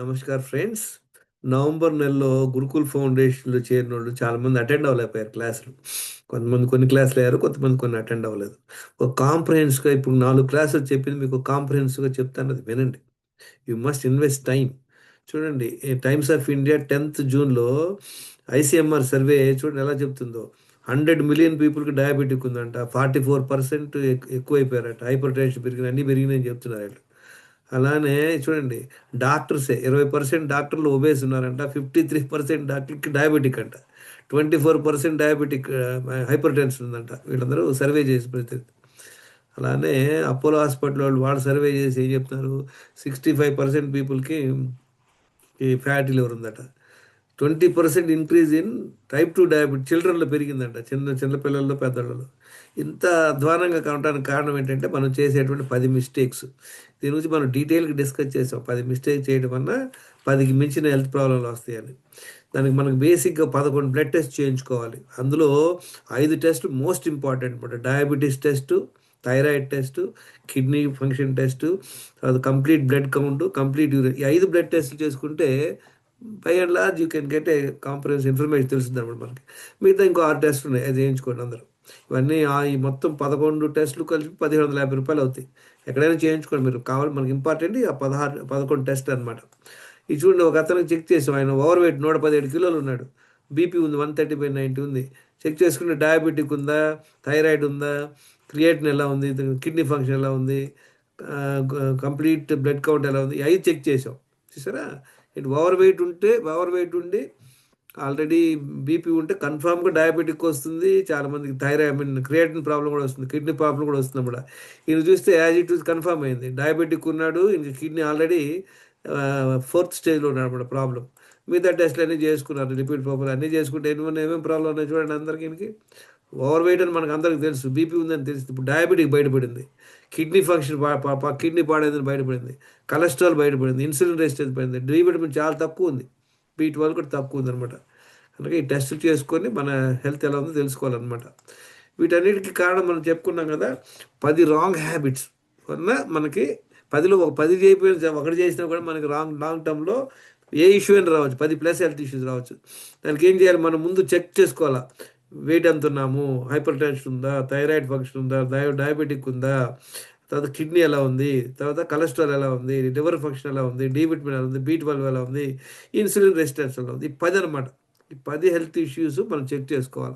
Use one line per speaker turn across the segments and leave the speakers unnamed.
Namaskar friends. November నెలలో గురుకుల్ ఫౌండేషన్లో చేరిన వాళ్ళు చాలామంది అటెండ్ అవ్వలేకపోయారు క్లాసులు. కొంతమంది కొన్ని క్లాసులు అయ్యారు కొంతమంది కొన్ని అటెండ్ అవ్వలేదు. ఒక కాంప్రహెన్స్గా ఇప్పుడు నాలుగు క్లాసులు చెప్పింది మీకు కాంప్రహెన్స్గా చెప్తాను అది వినండి. యు మస్ట్ ఇన్వెస్ట్ టైం చూడండి టైమ్స్ ఆఫ్ ఇండియా టెన్త్ జూన్లో ఐసీఎంఆర్ సర్వే చూడండి ఎలా చెప్తుందో. హండ్రెడ్ మిలియన్ పీపుల్కి డయాబెటిక్ ఉందంట ఫార్టీ ఫోర్ పర్సెంట్ ఎక్కువైపోయారట హైపర్ టెన్షన్ పెరిగిన అన్నీ పెరిగినాయని చెప్తున్నారు అలానే చూడండి డాక్టర్సే ఇరవై పర్సెంట్ డాక్టర్లు ఒబేస్ ఉన్నారంట ఫిఫ్టీ త్రీ పర్సెంట్ డాక్టర్కి డయాబెటిక్ అంట twenty four percent diabetic hypertension ఉందంట వీళ్ళందరూ సర్వే చేసి ప్రతి అలానే అపోలో హాస్పిటల్ వాళ్ళు వాళ్ళు సర్వే చేసి ఏం చెప్తున్నారు సిక్స్టీ ఫైవ్ పర్సెంట్ పీపుల్కి ఈ ఫ్యాటీ లివర్ ఉందట twenty percent increase in type two diabetes చిల్డ్రన్లో పెరిగిందంట చిన్న చిన్న పిల్లల్లో పెద్దలలో ఇంత అధ్వానంగా కావడానికి కారణం ఏంటంటే మనం చేసేటువంటి పది మిస్టేక్స్ దీని గురించి మనం డీటెయిల్గా డిస్కస్ చేసాం. పది మిస్టేక్ చేయడం వల్ల పదికి మించిన హెల్త్ ప్రాబ్లంలు వస్తాయని. దానికి మనకు బేసిక్గా పదకొండు బ్లడ్ టెస్ట్ చేయించుకోవాలి. అందులో ఐదు టెస్ట్ మోస్ట్ ఇంపార్టెంట్ అనమాట. Diabetes test thyroid test kidney function test తర్వాత complete blood count complete urine ఈ ఐదు బ్లడ్ టెస్ట్లు చేసుకుంటే by and large you can get a comprehensive information తెలుస్తుంది అనమాట మనకి. మిగతా ఇంకో ఆరు టెస్ట్లు ఉన్నాయి అది చేయించుకోండి అందరూ. ఇవన్నీ ఈ మొత్తం పదకొండు టెస్టులు కలిపి పదిహేడు వందల యాభై రూపాయలు అవుతాయి. ఎక్కడైనా చేయించుకోండి మీరు. కావాలి మనకి ఇంపార్టెంట్ ఆ పదహారు పదకొండు టెస్ట్ అనమాట ఇది చూడండి ఒక అతనికి చెక్ చేసాం. ఆయన ఓవర్ వెయిట్ నూట పదిహేడు కిలోలు ఉన్నాడు. బీపీ ఉంది వన్ థర్టీ బై నైంటీ ఉంది. చెక్ చేసుకుంటే డయాబెటిక్ ఉందా? థైరాయిడ్ ఉందా? క్రియేటిన్ ఎలా ఉంది? కిడ్నీ ఫంక్షన్ ఎలా ఉంది? కంప్లీట్ బ్లడ్ కౌంట్ ఎలా ఉంది? అవి చెక్ చేసాం. చూసారా? ఇటు ఓవర్ వెయిట్ ఉంటే ఓవర్ వెయిట్ ఉండి ఆల్రెడీ బీపీ ఉంటే కన్ఫామ్గా డయాబెటిక్ వస్తుంది. చాలా మందికి thyroid I mean creatine problem కూడా వస్తుంది కిడ్నీ ప్రాబ్లం కూడా వస్తుంది కూడా ఈయన చూస్తే యాజ్ ఇట్ ఈస్ కన్ఫామ్ అయింది. డయాబెటిక్ ఉన్నాడు ఇంక కిడ్నీ ఆల్రెడీ ఫోర్త్ స్టేజ్లో ఉన్నాడు అనమాట ప్రాబ్లం. మిగతా టెస్ట్లు అన్నీ చేసుకున్నారు లిపిడ్ ప్రాబ్లం అన్నీ చేసుకుంటే ఏమైనా ఏమేమి ప్రాబ్లం ఉన్నాయి చూడండి అందరికీ ఓవర్ వెయిట్ అని మనకు అందరికి తెలుసు బీపీ ఉందని తెలుసు. ఇప్పుడు డయాబెటిక్ బయటపడింది. కిడ్నీ ఫంక్షన్ కిడ్నీ పాడైందని బయటపడింది. కొలెస్ట్రాల్ బయటపడింది. ఇన్సులిన్ రెసిస్టెన్స్ పడింది డి విటమిన్ చాలా తక్కువ ఉంది. బి ట్వెల్వ్ కూడా తక్కువ ఉందన్నమాట అందుకే ఈ టెస్ట్ చేసుకొని మన హెల్త్ ఎలా ఉందో తెలుసుకోవాలన్నమాట. వీటన్నిటికీ కారణం మనం చెప్పుకున్నాం కదా పది రాంగ్ హ్యాబిట్స్ వల్ల మనకి పదిలో ఒక పది చేయకపోయిన ఒకటి చేసినా కూడా మనకి రాంగ్ లాంగ్ టర్మ్లో ఏ ఇష్యూ అయినా రావచ్చు. పది ప్లస్ హెల్త్ ఇష్యూస్ రావచ్చు. దానికి ఏం చేయాలి? మనం ముందు చెక్ చేసుకోవాలా. వెయిట్ ఎంత ఉన్నాము? హైపర్ టెన్షన్ ఉందా? థైరాయిడ్ ఫంక్షన్ ఉందా? డయాబెటిక్ ఉందా? తర్వాత కిడ్నీ ఎలా ఉంది? తర్వాత కొలెస్ట్రాల్ ఎలా ఉంది? లివర్ ఫంక్షన్ ఎలా ఉంది? డి విటమిన్ ఎలా ఉంది? బీ ట్వెల్వ్ ఎలా ఉంది? ఇన్సులిన్ రెసిస్టెన్స్ ఎలా ఉంది? ఈ పది అనమాట ఈ పది హెల్త్ ఇష్యూస్ మనం చెక్ చేసుకోవాలి.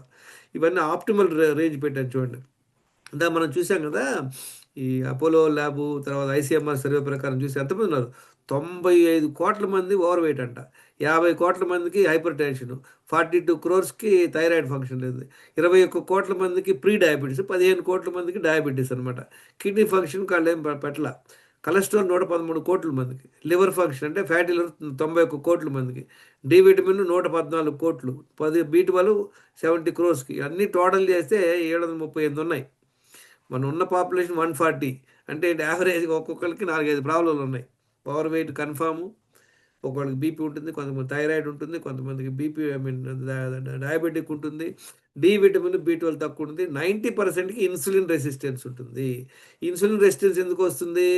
ఇవన్నీ ఆప్టిమల్ రేంజ్ పెట్టాను చూడండి. ఇందా మనం చూసాం కదా? ఈ అపోలో ల్యాబు తర్వాత ఐసీఎంఆర్ సర్వే ప్రకారం చూసి ఎంతమంది ఉన్నారు? తొంభై ఐదు కోట్ల మంది ఓవర్ వెయిట్ అంట. యాభై కోట్ల మందికి హైపర్ టెన్షన్ ఫార్టీ టూ క్రోర్స్కి థైరాయిడ్ ఫంక్షన్ లేదు. ఇరవై ఒక్క కోట్ల మందికి ప్రీ డయాబెటీస్ పదిహేను కోట్ల మందికి డయాబెటీస్ అనమాట కిడ్నీ ఫంక్షన్ వాళ్ళు ఏం పెట్టల. కొలెస్ట్రాల్ నూట పదమూడు కోట్ల మందికి. లివర్ ఫంక్షన్ అంటే ఫ్యాటీ లివర్ తొంభై ఒక్క కోట్ల మందికి. డి విటమిన్ నూట పద్నాలుగు కోట్లు. పది బీట్ వాళ్ళు సెవెంటీ క్రోర్స్కి అన్నీ టోటల్ చేస్తే ఏడు వందల ముప్పై ఎనిమిది ఉన్నాయి. మన ఉన్న పాపులేషన్ వన్ ఫార్టీ అంటే యావరేజ్ ఒక్కొక్కరికి నాలుగైదు ప్రాబ్లంలు ఉన్నాయి. Power weight confirm. ఒకళ్ళకి బీపీ ఉంటుంది కొంతమంది థైరాయిడ్ ఉంటుంది కొంతమందికి బీపీ ఐ మీన్ డయాబెటిక్ ఉంటుంది. డి విటమిన్ బీ ట్వెల్వ్ తక్కువ ఉంటుంది. నైంటీ పర్సెంట్కి ఇన్సులిన్ రెసిస్టెన్స్ ఉంటుంది. ఇన్సులిన్ రెసిస్టెన్స్ ఎందుకు వస్తుంది?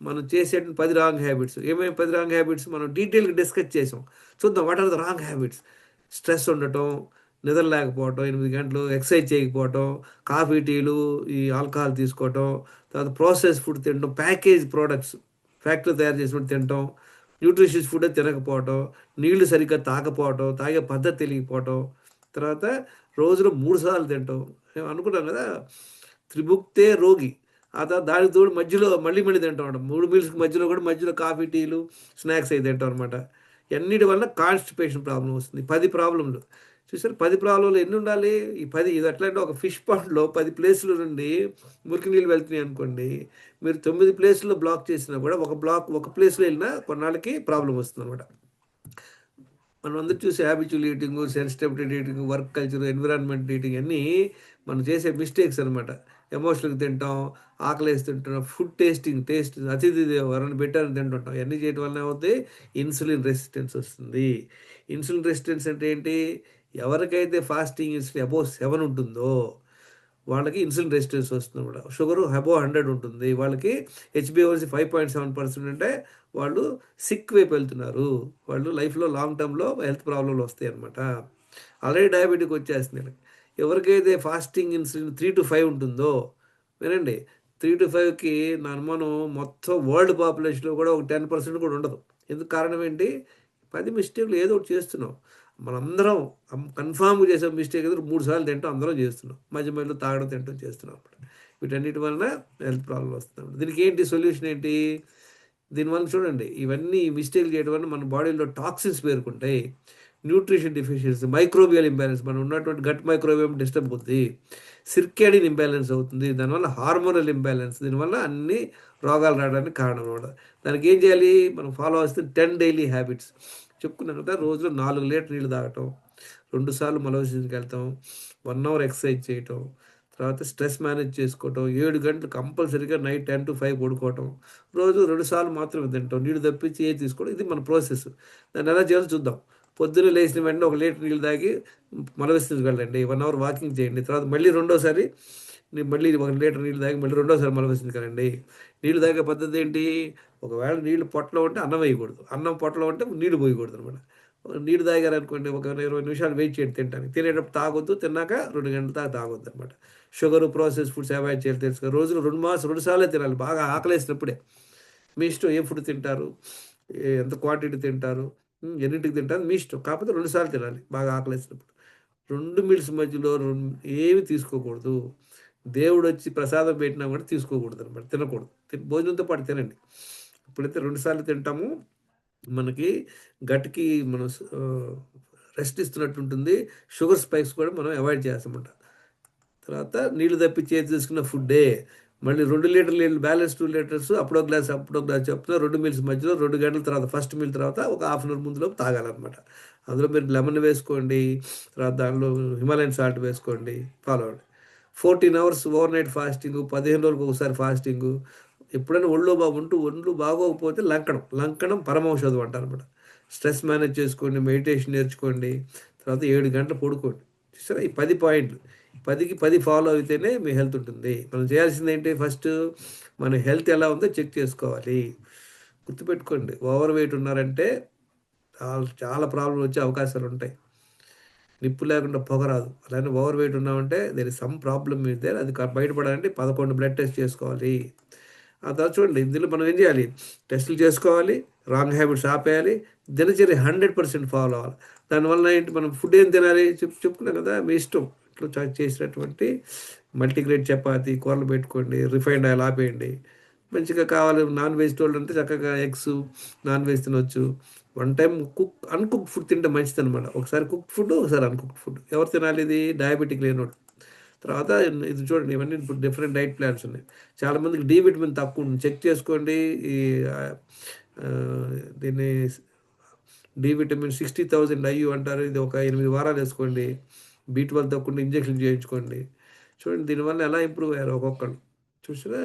మనం చేసే పది రాంగ్ హ్యాబిట్స్. ఏమేమి పది రాంగ్ హ్యాబిట్స్? మనం డీటెయిల్గా డిస్కస్ చేసాం. చూద్దాం what are the wrong habits? Stress ఉండటం నిద్ర లేకపోవటం ఎనిమిది గంటలు ఎక్సర్సైజ్ చేయకపోవటం కాఫీ టీలు ఈ ఆల్కహాల్ తీసుకోవటం తర్వాత ప్రాసెస్ ఫుడ్ తినడం ప్యాకేజ్ ప్రోడక్ట్స్. ఫ్యాక్టరీ తయారు చేసినట్టు తినటం న్యూట్రిషియస్ ఫుడ్ తినకపోవటం నీళ్ళు సరిగ్గా తాగపోవటం తాగే పద్ధతి తెలియకపోవటం తర్వాత రోజులో మూడు సార్లు తింటాం. అనుకున్నాం కదా త్రిభుక్తే రోగి. ఆ తర్వాత దానికి తోడు మధ్యలో మళ్ళీ మళ్ళీ తింటాం అనమాట మూడు మీల్స్కి మధ్యలో కూడా మధ్యలో కాఫీ టీలు స్నాక్స్ అవి తింటాం అనమాట ఎన్నిటి వల్ల కాన్స్టిపేషన్ ప్రాబ్లం వస్తుంది. పది ప్రాబ్లంలు చూసారు? పది ప్రాబ్లంలు ఎన్ని ఉండాలి? ఈ పది ఇది అట్లాంటి ఒక ఫిష్ పాండ్లో పది ప్లేసుల నుండి మురికి నీళ్ళు వెళ్తున్నాయి అనుకోండి మీరు తొమ్మిది ప్లేసుల్లో బ్లాక్ చేసినా కూడా ఒక బ్లాక్ ఒక ప్లేస్లో వెళ్ళినా కొన్నాళ్ళకి ప్రాబ్లం వస్తుంది అనమాట మనం అందరూ చూసే habitual eating sensitivity eating work culture environment eating అన్నీ మనం చేసే మిస్టేక్స్ అనమాట ఎమోషన్కి తింటాం ఆకలేసి తింటాం ఫుడ్ టేస్టింగ్ టేస్ట్ అతిథి ఎవరైనా పెట్టారని తింటుంటాం. ఇవన్నీ చేయడం వల్ల ఏమవుతుంది ఇన్సులిన్ రెసిస్టెన్స్ వస్తుంది. ఇన్సులిన్ రెసిస్టెన్స్ అంటే ఏంటి? ఎవరికైతే ఫాస్టింగ్ ఇన్సులిన్ అబో సెవెన్ ఉంటుందో వాళ్ళకి ఇన్సులిన్ రెసిస్టెన్స్ వస్తుంది కూడా. షుగర్ అబో హండ్రెడ్ ఉంటుంది. వాళ్ళకి H B O C five point seven percent అంటే వాళ్ళు సిక్ వైపు వెళ్తున్నారు. వాళ్ళు లైఫ్లో లాంగ్ టర్మ్లో హెల్త్ ప్రాబ్లంలు వస్తాయి అనమాట ఆల్రెడీ డయాబెటిక్ వచ్చేస్తుంది ఎవరికైతే fasting insulin three to five ఉంటుందో వినండి త్రీ టు ఫైవ్కి నా అనుమానం మొత్తం వరల్డ్ పాపులేషన్లో కూడా ఒక టెన్ పర్సెంట్ కూడా ఉండదు. ఎందుకు కారణం ఏంటి? పది మిస్టేక్లు ఏదో ఒకటి చేస్తున్నాం మనందరం కన్ఫామ్గా చేసే మిస్టేక్ ఎదురు మూడు సార్లు తింటాం అందరం చేస్తున్నాం. మధ్య మధ్యలో తాగడం తింటాం చేస్తున్నాం అప్పుడు వీటన్నిటి వలన హెల్త్ ప్రాబ్లం వస్తుంది దీనికి ఏంటి సొల్యూషన్ ఏంటి? దీనివల్ల చూడండి ఇవన్నీ మిస్టేక్లు చేయడం వల్ల మన బాడీలో టాక్సిన్స్ పేరుకుంటాయి. న్యూట్రిషన్ డిఫిషియన్సీ మైక్రోబియల్ ఇంబ్యాలెన్స్ మనం ఉన్నటువంటి గట్ మైక్రోబియం డిస్టర్బ్ అవుతుంది సిర్కేడిన్ ఇంబ్యాలెన్స్ అవుతుంది. దానివల్ల హార్మోనల్ ఇంబ్యాలెన్స్ దీనివల్ల అన్ని రోగాలు రావడానికి కారణం కూడా దానికి ఏం చేయాలి? మనం ఫాలో అవుతుంది టెన్ డైలీ హ్యాబిట్స్. చెప్పుకున్నాను కదా రోజులో నాలుగు లీటర్ నీళ్ళు తాగటం రెండు సార్లు మలవసీకి వెళ్తాం వన్ అవర్ ఎక్సర్సైజ్ చేయటం తర్వాత స్ట్రెస్ మేనేజ్ చేసుకోవటం ఏడు గంటలు కంపల్సరీగా నైట్ టెన్ టు ఫైవ్ పడుకోవటం రోజు రెండు సార్లు మాత్రమే తింటాం నీళ్ళు తప్పించి ఏది తీసుకోవడం ఇది మన ప్రాసెస్ దాన్ని ఎలా చేయాలో చూద్దాం. పొద్దున లేచిన వెంటనే ఒక లీటర్ నీళ్ళు తాగి మలవిస్తుంది వెళ్ళండి వన్ అవర్ వాకింగ్ చేయండి తర్వాత మళ్ళీ రెండోసారి మళ్ళీ ఒక లీటర్ నీళ్ళు తాగి మళ్ళీ రెండోసారి మలవిస్తుంది కదండి. నీళ్ళు తాగే పద్ధతి ఏంటి? ఒకవేళ నీళ్ళు పొట్టలో ఉంటే అన్నం వేయకూడదు. అన్నం పొట్టలో ఉంటే నీళ్ళు పోయకూడదు అనమాట నీళ్ళు తాగారనుకోండి ఒక ఇరవై నిమిషాలు వెయిట్ చేయండి తింటానికి తినేటప్పుడు తాగొద్దు తిన్నాక రెండు గంటల దాకా తాగొద్దు అనమాట షుగర్ ప్రాసెస్ ఫుడ్స్ అవాయిడ్ చేయాలి తెలుసు రోజులు రెండు మాసం రెండు సార్లే తినాలి. బాగా ఆకలేసినప్పుడే. మీ ఇష్టం ఏ ఫుడ్ తింటారు? ఎంత క్వాంటిటీ తింటారు? ఎన్నింటికి తింటారు? మీ ఇష్టం. కాకపోతే రెండు సార్లు తినాలి. బాగా ఆకలేసినప్పుడు. రెండు మీల్స్ మధ్యలో రెండు ఏమి తీసుకోకూడదు. దేవుడు వచ్చి ప్రసాదం పెట్టినా కూడా తీసుకోకూడదు అనమాట తినకూడదు. భోజనంతో పాటు తినండి. ఇప్పుడైతే రెండుసార్లు తింటాము. మనకి గట్కి మనం రెస్ట్ ఇస్తున్నట్టు ఉంటుంది. షుగర్ స్పైక్స్ కూడా మనం అవాయిడ్ చేస్తామంట. తర్వాత నీళ్ళు తప్పి చేతి తీసుకున్న ఫుడ్డే. మళ్ళీ రెండు లీటర్ నీళ్ళు బ్యాలెన్స్ టూ లీటర్స్ అప్పుడో గ్లాస్ అప్పుడో గ్లాస్ చెప్తున్నా రెండు మీల్స్ మధ్యలో రెండు గంటల తర్వాత ఫస్ట్ మీల్ తర్వాత ఒక హాఫ్ అన్ అవర్ ముందులో తాగాలన్నమాట. అందులో మీరు లెమన్ వేసుకోండి. తర్వాత దానిలో హిమాలయన్ సాల్ట్ వేసుకోండి. ఫాలో అవ్వండి. Fourteen hours over night fasting పదిహేను రోజులకు ఒకసారి ఫాస్టింగ్. ఎప్పుడైనా ఒళ్ళు బాగుంటూ ఒళ్ళు బాగోకపోతే లంకణం లంకణం పరమౌషధం అంటారు అనమాట స్ట్రెస్ మేనేజ్ చేసుకోండి మెడిటేషన్ నేర్చుకోండి తర్వాత ఏడు గంటలు పడుకోండి. చూసారా? ఈ పది పాయింట్లు. పదికి పది ఫాలో అయితేనే మీ హెల్త్ ఉంటుంది. మనం చేయాల్సింది ఏంటి? ఫస్ట్ మన హెల్త్ ఎలా ఉందో చెక్ చేసుకోవాలి. గుర్తుపెట్టుకోండి. ఓవర్ వెయిట్ ఉన్నారంటే చాలా చాలా ప్రాబ్లం వచ్చే అవకాశాలు ఉంటాయి. నిప్పు లేకుండా పొగ రాదు అలానే ఓవర్ వెయిట్ ఉన్నామంటే దేని సమ్ ప్రాబ్లమ్ మీద అది బయటపడాలంటే పదకొండు బ్లడ్ టెస్ట్ చేసుకోవాలి. ఆ తర్వాత చూడండి ఇందులో మనం ఏం చేయాలి? టెస్టులు చేసుకోవాలి రాంగ్ హ్యాబిట్స్ ఆపేయాలి దినచర్య హండ్రెడ్ పర్సెంట్ ఫాలో అవ్వాలి. దానివల్ల ఏంటి? మనం ఫుడ్ ఏం తినాలి? చెప్పు చెప్పుకున్నాం కదా మీ ఇష్టం. ఇట్లా చేసినటువంటి మల్టీగ్రేడ్ చపాతి కూరలు పెట్టుకోండి రిఫైండ్ ఆయిల్ ఆపేయండి. మంచిగా కావాలి నాన్ వెజ్ వాళ్ళు అంటే చక్కగా ఎగ్స్ నాన్ వెజ్ తినొచ్చు. One time cook uncook food తింటే మంచిది అనమాట ఒకసారి కుక్ ఫుడ్ ఒకసారి అన్కుక్ ఫుడ్ ఎవరు తినాలి ఇది? డయాబెటిక్ లేనోడు. తర్వాత ఇది చూడండి ఇవన్నీ ఇప్పుడు డిఫరెంట్ డైట్ ప్లాన్స్ ఉన్నాయి. చాలామందికి డి విటమిన్ తక్కువ ఉంది. చెక్ చేసుకోండి. ఈ దీన్ని D vitamin sixty thousand IU అంటారు. ఇది ఒక ఎనిమిది వారాలు వేసుకోండి. బీ ట్వెల్వ్ తక్కువ ఇంజెక్షన్ చేయించుకోండి. చూడండి దీనివల్ల ఎలా ఇంప్రూవ్ అయ్యారు ఒక్కొక్కరు చూసినా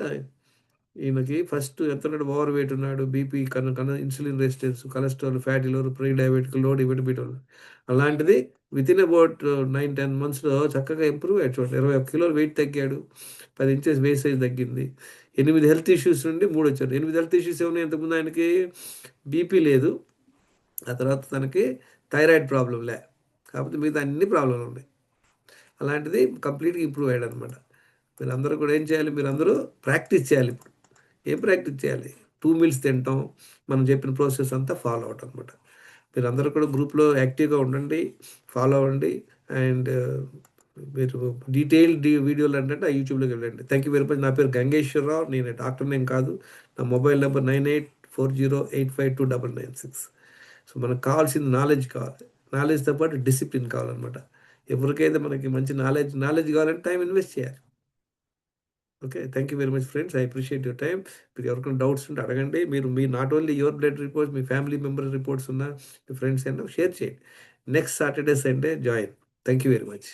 ఈయనకి ఫస్ట్ ఎంత ఓవర్ వెయిట్ ఉన్నాడు బీపీ కన్నా కన్న ఇన్సులిన్ రెసిస్టెన్స్ కొలెస్ట్రాల్ ఫ్యాటీ లోర్ ప్రీ డయాబెటిక్లో డిబెట్ అలాంటిది with in about nine ten మంత్స్లో చక్కగా ఇంప్రూవ్ అయ్యాడు చూడండి. ఇరవై ఒక కిలోలు వెయిట్ తగ్గాడు. పది ఇంచెస్ వేసేజ్ తగ్గింది. ఎనిమిది హెల్త్ ఇష్యూస్ నుండి మూడు వచ్చాడు. ఎనిమిది హెల్త్ ఇష్యూస్ ఏమన్నా ఇంతకుముందు ఆయనకి బీపీ లేదు. ఆ తర్వాత తనకి థైరాయిడ్ ప్రాబ్లం లే. కాకపోతే మిగతా అన్ని ప్రాబ్లంలు ఉన్నాయి. అలాంటిది కంప్లీట్గా ఇంప్రూవ్ అయ్యాడు అనమాట మీరు అందరూ కూడా ఏం చేయాలి? మీరు అందరూ ప్రాక్టీస్ చేయాలి ఇప్పుడు. ఏం ప్రాక్టీస్ చేయాలి. టూ మీల్స్ తినటం మనం చెప్పిన ప్రాసెస్ అంతా ఫాలో అవటం అనమాట మీరు అందరూ కూడా గ్రూప్లో యాక్టివ్గా ఉండండి ఫాలో అవ్వండి అండ్ మీరు డీటెయిల్డ్ వీడియోలు అంటే ఆ యూట్యూబ్లోకి వెళ్ళండి. Thank you very much. నా పేరు గంగేశ్వరరావు. నేను డాక్టర్ నేమ్ కాదు. నా mobile number nine eight four zero eight five two double nine six. So మనకు కావాల్సింది నాలెడ్జ్ కావాలి. నాలెడ్జ్తో పాటు డిసిప్లిన్ కావాలన్నమాట. ఎవరికైతే మనకి మంచి నాలెడ్జ్ నాలెడ్జ్ కావాలంటే టైం ఇన్వెస్ట్ చేయాలి. Okay thank you very much friends I appreciate your time మీరు ఎవరికైనా డౌట్స్ ఉంటే అడగండి. మీరు మీ not only your blood reports me family member reports ఉన్న మీ ఫ్రెండ్స్ అయినా షేర్ చేయండి. Next Saturday Sunday join thank you very much